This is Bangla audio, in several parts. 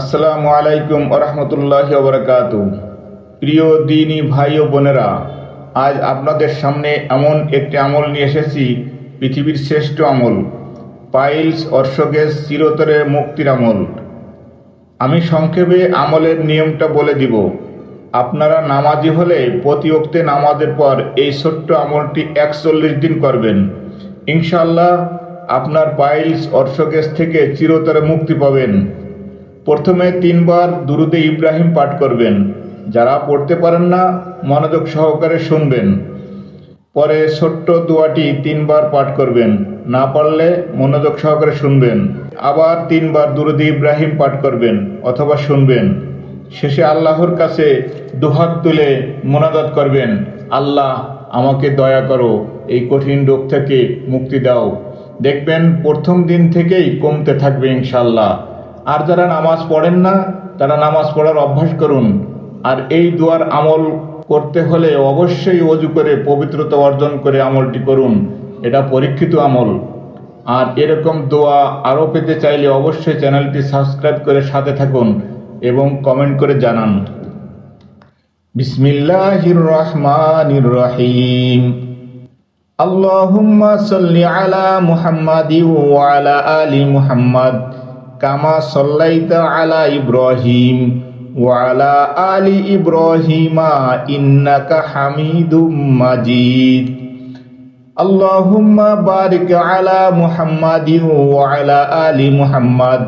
আসসালামু আলাইকুম রহমতুল্লাহ বরকাত প্রিয় দিনী ভাই ও বোনেরা, আজ আপনাদের সামনে এমন একটি আমল নিয়ে এসেছি, পৃথিবীর শ্রেষ্ঠ আমল, পাইলস অর্শগেস চিরতরে মুক্তির আমল। আমি সংক্ষেপে আমলের নিয়মটা বলে দিব। আপনারা নামাজি হলে প্রতি অক্তে নামাজের পর এই ছোট্ট আমলটি একচল্লিশ দিন করবেন। ইনশাল্লাহ আপনার পাইলস অর্শগেস থেকে চিরতরে মুক্তি পাবেন। প্রথমে তিনবার দুরুদে ইব্রাহিম পাঠ করবেন। যারা পড়তে পারেন না, মনোযোগ সহকারে শুনবেন। পরে ছোট্ট দোয়াটি তিনবার পাঠ করবেন। না পারলে মনোযোগ সহকারে শুনবেন। আবার তিনবার দুরুদে ইব্রাহিম পাঠ করবেন অথবা শুনবেন। শেষে আল্লাহর কাছে দুহাত তুলে মোনাজাত করবেন, আল্লাহ, আমাকে দয়া করো, এই কঠিন রোগ থেকে মুক্তি দাও। দেখবেন প্রথম দিন থেকেই কমতে থাকবে ইনশাল্লাহ আর যারা নামাজ পড়েন না, তারা নামাজ পড়ার অভ্যাস করুন। আর এই দোয়ার আমল করতে হলে অবশ্যই অজু করে পবিত্রতা অর্জন করে আমলটি করুন। এটা পরীক্ষিত আমল। আর এরকম দোয়া আরও পেতে চাইলে অবশ্যই চ্যানেলটি সাবস্ক্রাইব করে সাথে থাকুন এবং কমেন্ট করে জানান। বিসমিল্লাহির রহমানির রহিম। আল্লাহুম্মা সাল্লি আলা মুহাম্মাদি ওয়া আলা আলি মুহাম্মাদ। কামা সাল্লাইতা আলা ইব্রাহিম ওয়া আলা ইব্রাহিমা ইন্নাকা হামিদুম মাজিদ। আল্লাহুম্মা বারিক আলা মুহাম্মাদি ওয়া আলা আলি মুহাম্মাদ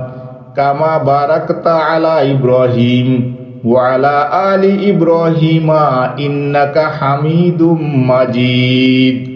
কামা বারাকতা আলা ইব্রাহিম ওয়া আলা আলি ইব্রাহিমা ইন্নাকা হামিদুম মাজিদ।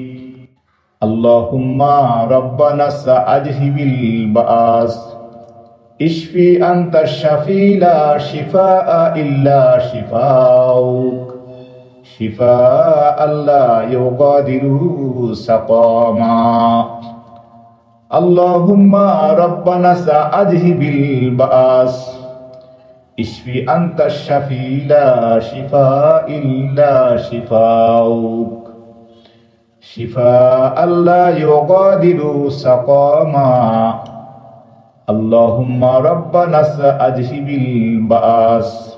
اللهم ربنا سأجهب الباس اشفي أنت الشفي لا شفاء إلا شفاؤك شفاء لا يغادر سقاما اللهم ربنا سأجهب الباس اشفي أنت الشفي لا شفاء إلا شفاؤك شفاء لا يغادر سقاما اللهم ربنا أذهب البأس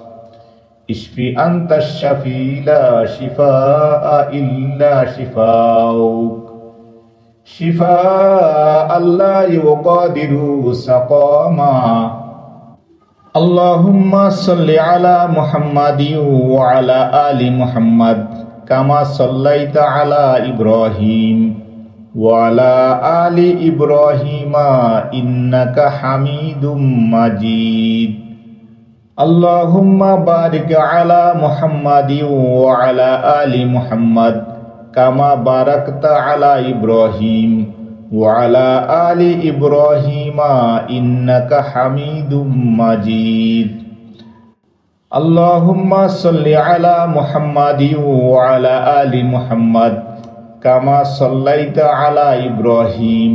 اشفي أنت الشفي لا شفاء إلا شفاؤك شفاء لا يغادر سقاما اللهم صل على محمد وعلى آل محمد كما صليت على إبراهيم وعلى آل إبراهيم إنك حميد مجيد اللهم بارك على محمد وعلى آل محمد كما باركت على إبراهيم وعلى آل إبراهيم إنك حميد مجيد আল্লাহুম্মা সাল্লি আলা মুহাম্মাদ আলা আলি মুহাম্মাদ, কামা সাল্লাইতা আলা ইব্রাহিম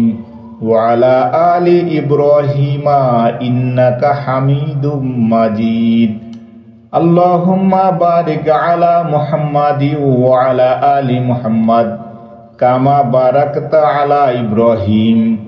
আলা আলি ইব্রাহিমা ইন্নাকা হামিদুম মাজিদ। আল্লাহুম্মা বারিক আলা মুহাম্মাদ আলা আলি মুহাম্মাদ, কামা বারাকতা আলা ইব্রাহিম।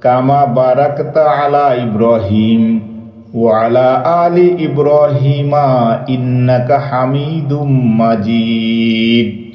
কামা বারাকতা আলা ইব্রাহিম ও আলা আলি ইব্রাহিমা ইন্নাকা হামিদুম মাজিদ।